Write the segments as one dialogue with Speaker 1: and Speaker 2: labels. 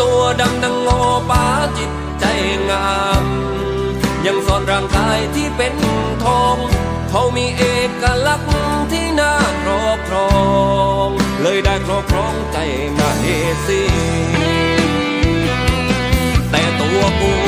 Speaker 1: ตัวดำดังงอป่าจิตใจงาม ยังสอนร่างกายที่เป็นทอง เขามีเอกลักษณ์ที่น่าครอบครอง เลยได้ครอบครองใจมาเฮซีแต่ตัวกู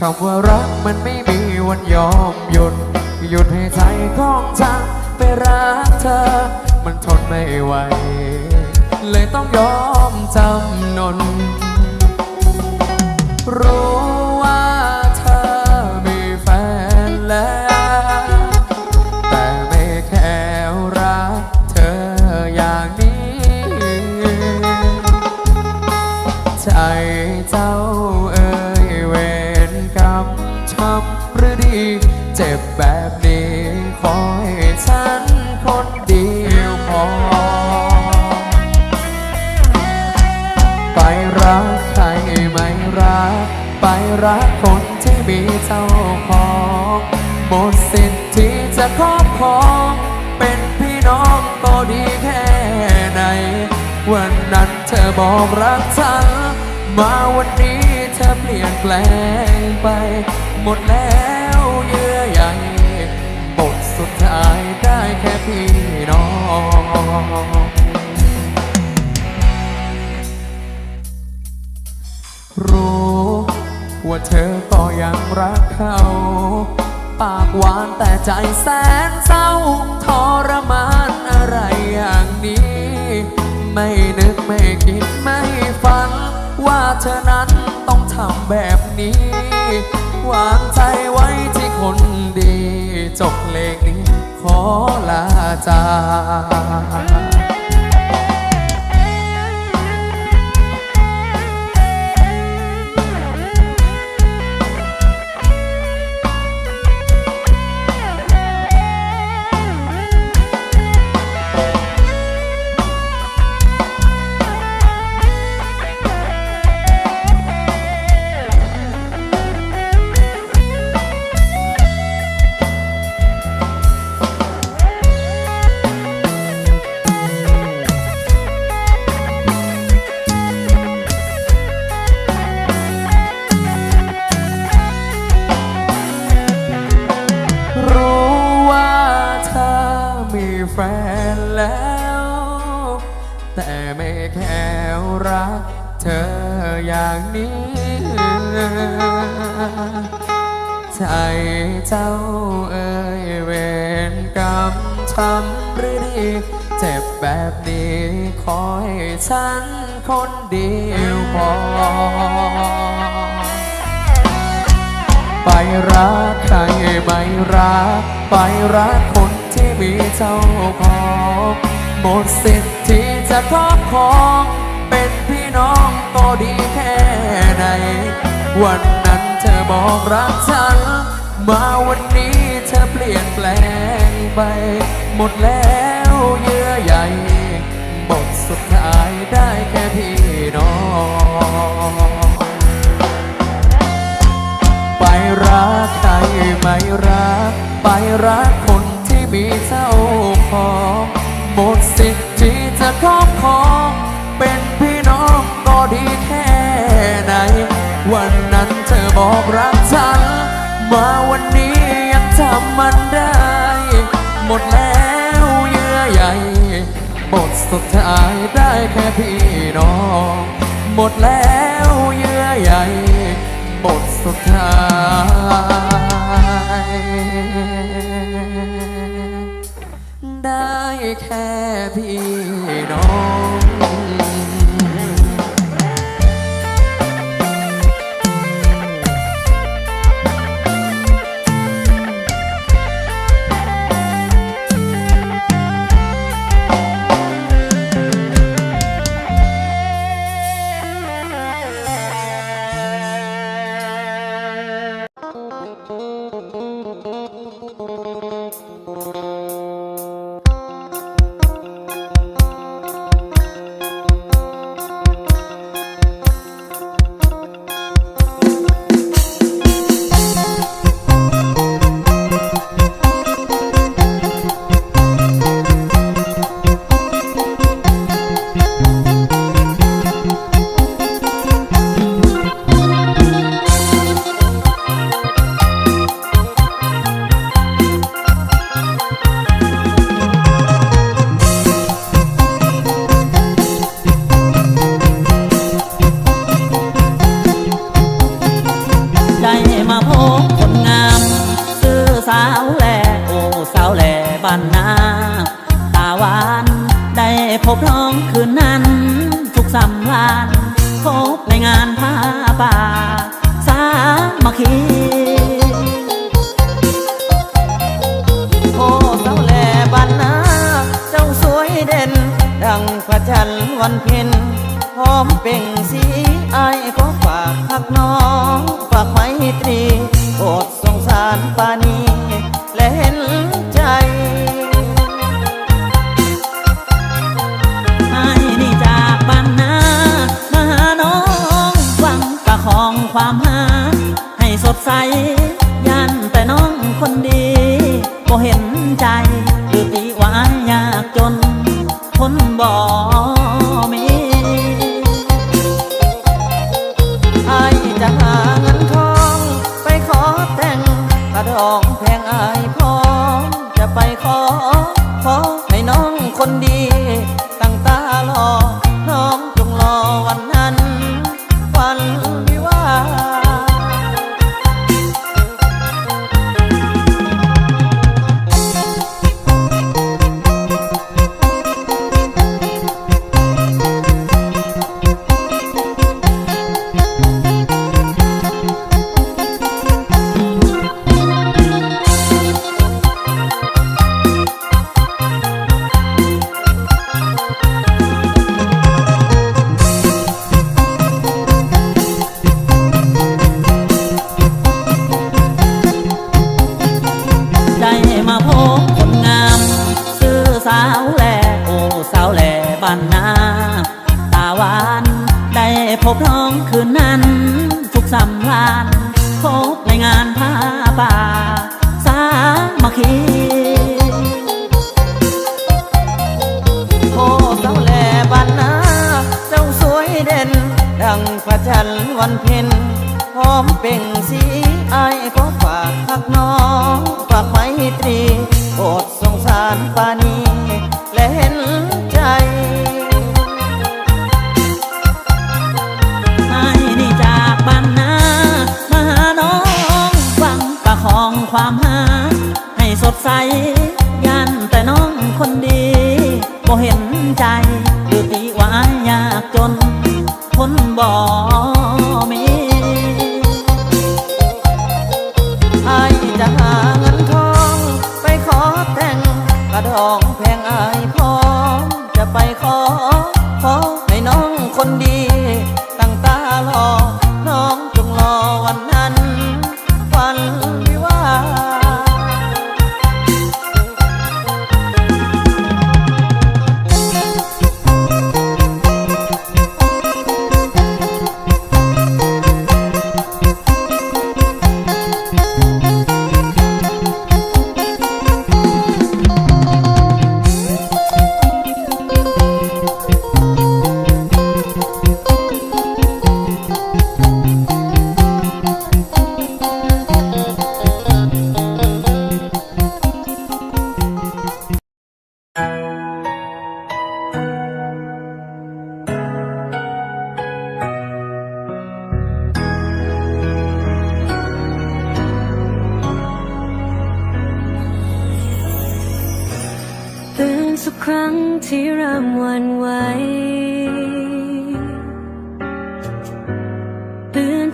Speaker 1: คำว่ารักมันไม่มีวันยอมหยุด
Speaker 2: หยุดให้ใจของฉันไปรักเธอ มันทนไม่ไหว เลยต้องยอมจำนนรู้ว่า จ็บแบบนี้ ขอให้ฉันคนเดียวพอ ไปรักใครไม่รัก ไปรักคนที่มีเจ้าของหมดสิทธิ์ที่จะครอบครองเป็นพี่น้องก็ดีแค่ไหน วันนั้นเธอบอกรักฉัน มาวันนี้เธอเปลี่ยนแปลงไป หมดแล้ว รู้ว่าเธอก็ยังรักเขา ปากหวานแต่ใจแสนเศร้าทรมานอะไรอย่างนี้ ไม่นึกไม่คิดไม่ฝัน ว่าเธอนั้นต้องทำแบบนี้ วางใจไว้ที่คนดีจบ ลาจาก อย่างนี้ ใจเจ้าเอ่ยเวรกรรมทำหรือดี เจ็บแบบนี้ขอให้ฉันคนเดียวพอ ไปรักใครไม่รัก ไปรักคนที่มีเจ้าของหมดสิทธิ์ที่จะครอบครองเป็นพี่น้องก็ดีแค่ ไหน วันนั้นเธอบอกรักฉัน มาวันนี้เธอเปลี่ยนแปลงไป หมดแล้วเยื่อใยบทสุดท้ายได้แค่พี่น้องไปรักใครไม่รัก ไปรักคนที่มีเจ้าของหมดสิทธิ์ที่จะครอบครอง มาวันนี้ยังจำมันได้ หมดแล้วเยื่อใยบทสุดท้ายได้แค่พี่น้อง หมดแล้วเยื่อใยบทสุดท้ายได้แค่พี่น้อง
Speaker 3: สาวแลโอ้สาวแลบ้านนา หักน้อง ท้อง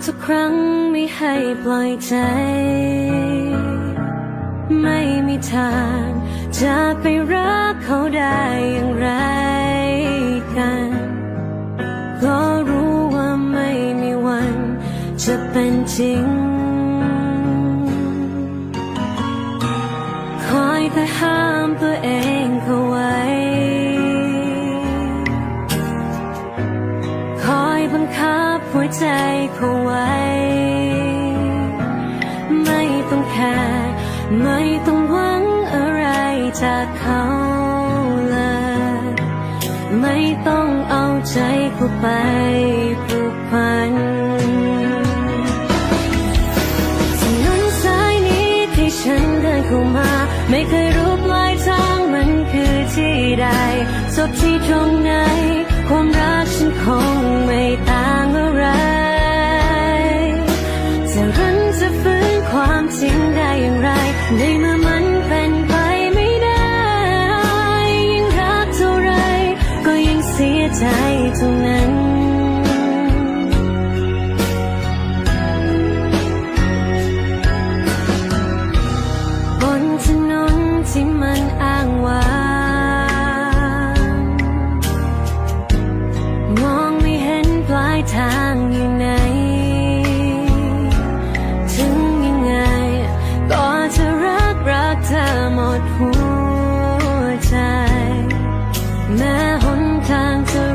Speaker 3: ทุกครั้ง
Speaker 4: ไม่ให้ปล่อยใจ ไม่มีทางจะไปรักเขาได้อย่างไรกันก็รู้ว่าไม่มีวัน จะเป็นจริง คอยแต่ห้ามตัวเองเขาไว้ หัวใจเขาไว้ ไม่ต้องแคร์ไม่ต้องหวังอะไรจากเขาเลย ไม่ต้องเอาใจเขาไปผูกพันถนนสายนี้ที่ฉันเดินเข้ามา ไม่เคยรู้ปลายทางมันคือที่ใดจบที่ตรงไหนความรักฉันคงไม่ ในเมื่อมันเป็นไปไม่ได้ ยิ่งรักเท่าไรก็ยิ่งเสียใจ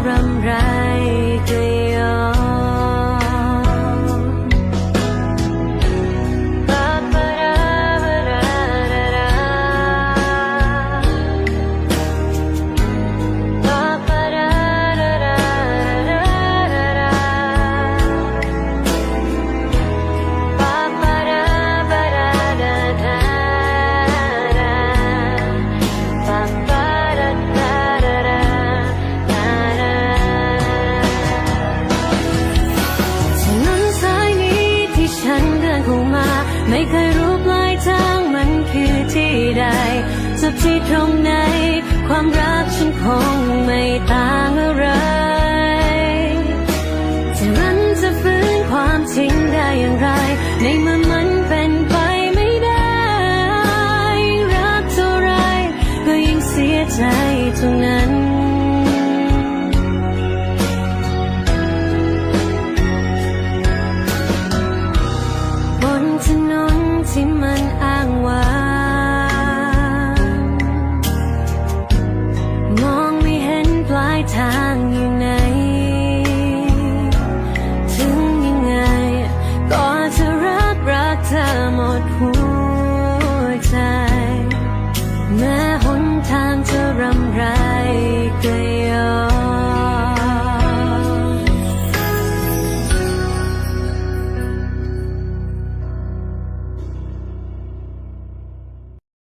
Speaker 4: รำไร ตรงไหน ความรักฉันคงไม่ต่างอะไรจะรันจะฟื้นความจริงได้อย่างไร ในเมื่อมันเป็นไปไม่ได้ รักเท่าไรก็ยิ่งเสียใจตรงนั้นบนถนนที่มัน